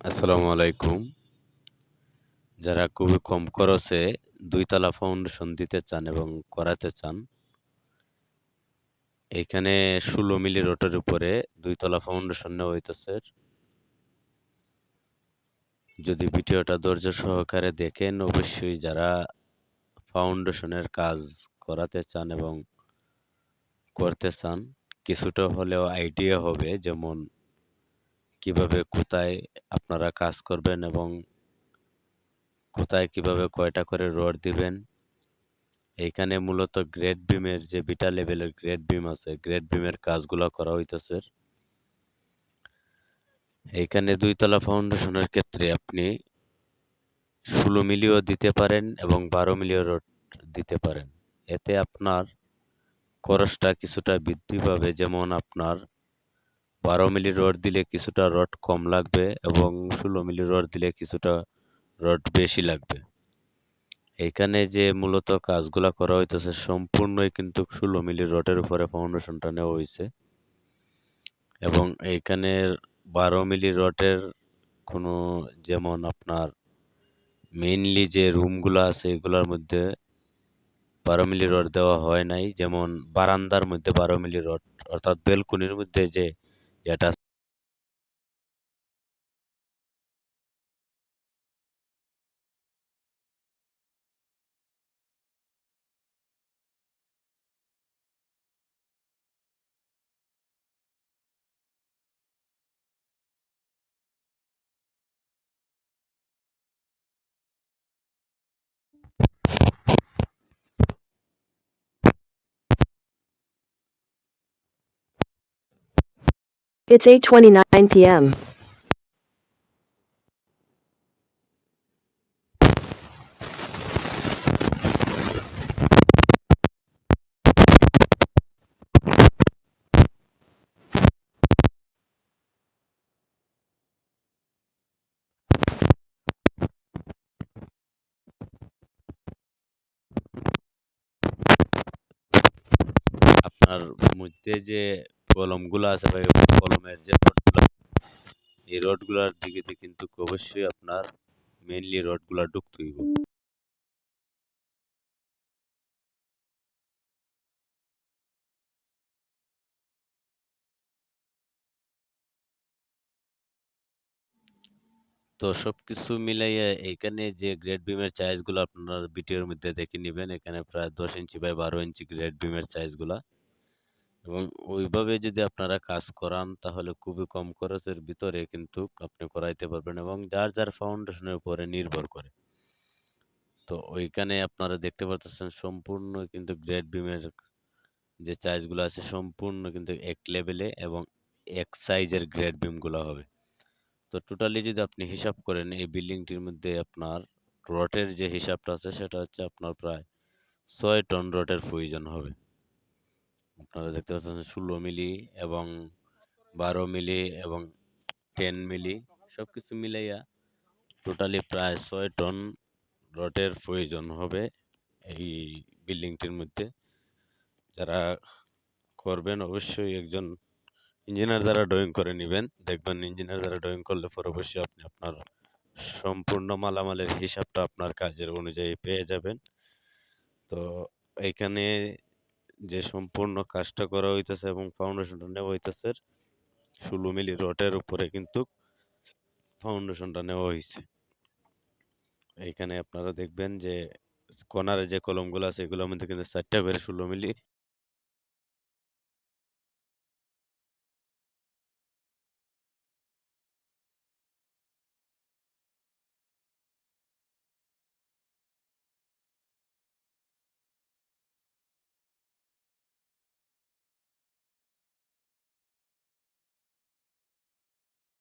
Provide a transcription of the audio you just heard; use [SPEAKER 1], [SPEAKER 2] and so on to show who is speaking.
[SPEAKER 1] আসসালামু আলাইকুম। যারা খুবই কম খরচে দুইতলা ফাউন্ডেশন দিতে চান এবং করাতে চান এইখানে ষোলো মিলি রোডের উপরে দুইতলা ফাউন্ডেশন নেওয়া হইতেছে। যদি ভিডিওটা ধৈর্য সহকারে দেখেন, অবশ্যই যারা ফাউন্ডেশনের কাজ করাতে চান এবং করতে চান, কিছুটা হলেও আইডিয়া হবে। যেমন কীভাবে কোথায় আপনারা কাজ করবেন এবং কোথায় কীভাবে কয়টা করে রড দিবেন? এইখানে মূলত গ্রেড বিমের যে বিটা লেভেলের গ্রেড বিম আছে, গ্রেড বিমের কাজগুলো করা হইতেছে। এইখানে দুইতলা ফাউন্ডেশনের ক্ষেত্রে আপনি ষোলো মিলিও দিতে পারেন এবং বারো মিলিও রড দিতে পারেন। এতে আপনার খরচটা কিছুটা বৃদ্ধি পাবে। যেমন আপনার বারো মিলি রড দিলে কিছুটা রড কম লাগবে এবং ষোলো মিলি রড দিলে কিছুটা রড বেশি লাগবে। এখানে যে মূলত কাজগুলা করা হইতেছে সম্পূর্ণই কিন্তু ষোলো মিলি রডের উপরে ফাউন্ডেশনটা নেওয়া হয়েছে এবং এইখানে বারো মিলি রডের কোনো যেমন আপনার মেইনলি যে রুমগুলো আছে এগুলোর মধ্যে বারো মিলি রড দেওয়া হয় নাই। যেমন বারান্দার মধ্যে বারো মিলি রড, অর্থাৎ বেলকুনির মধ্যে যে Yeah, that's.
[SPEAKER 2] It's 8:29 p.m.
[SPEAKER 1] আপনার মধ্যে যে কলমগুলো আছে বা কলমের যে রডগুলো, এই রডগুলোর দিকে কিন্তু অবশ্যই আপনার মেইনলি রডগুলো ঢুকতে হইব। তো সবকিছু মিলাইয়া এখানে যে গ্রেড বিমের চাইজগুলো আপনার ভিডিওর মধ্যে দেখে নেবেন, এখানে প্রায় দশ ইঞ্চি বাই বারো ইঞ্চি গ্রেড বিমের চাইজগুলা এবং ওইভাবে যদি আপনারা কাজ করান, তাহলে খুবই কম খরচের ভিতরে কিন্তু আপনি করাইতে পারবেন এবং যার যার ফাউন্ডেশনের উপরে নির্ভর করে। তো ওইখানে আপনারা দেখতে পাচ্ছেন সম্পূর্ণ কিন্তু গ্রেড বিমের যে চাইজগুলো আছে, সম্পূর্ণ কিন্তু এক লেভেলে এবং এক সাইজের গ্রেড বিমগুলো হবে। তো টোটালি যদি আপনি হিসাব করেন, এই বিল্ডিংটির মধ্যে আপনার রডের যে হিসাবটা আছে, সেটা হচ্ছে আপনার প্রায় ছয় টন রডের প্রয়োজন হবে। আপনারা দেখতে পাচ্ছেন ষোলো মিলি এবং বারো মিলি এবং টেন মিলি সব কিছু মিলাইয়া টোটালি প্রায় ছয় টন রডের প্রয়োজন হবে এই বিল্ডিংটির মধ্যে। যারা করবেন অবশ্যই একজন ইঞ্জিনিয়ার দ্বারা ড্রয়িং করে নেবেন। দেখবেন ইঞ্জিনিয়ার দ্বারা ড্রয়িং করলে পর অবশ্যই আপনি আপনার সম্পূর্ণ মালামালের হিসাবটা আপনার কাজের অনুযায়ী পেয়ে যাবেন। তো এইখানে যে সম্পূর্ণ কাজটা করা হইতেছে এবং ফাউন্ডেশনটা নেওয়া হইতেছে, ষোলো মিলি রটের উপরে কিন্তু ফাউন্ডেশনটা নেওয়া হয়েছে এইখানে আপনারা দেখবেন যে কর্নারে যে কলমগুলো আছে, এগুলোর মধ্যে কিন্তু চারটা করে ষোলো মিলি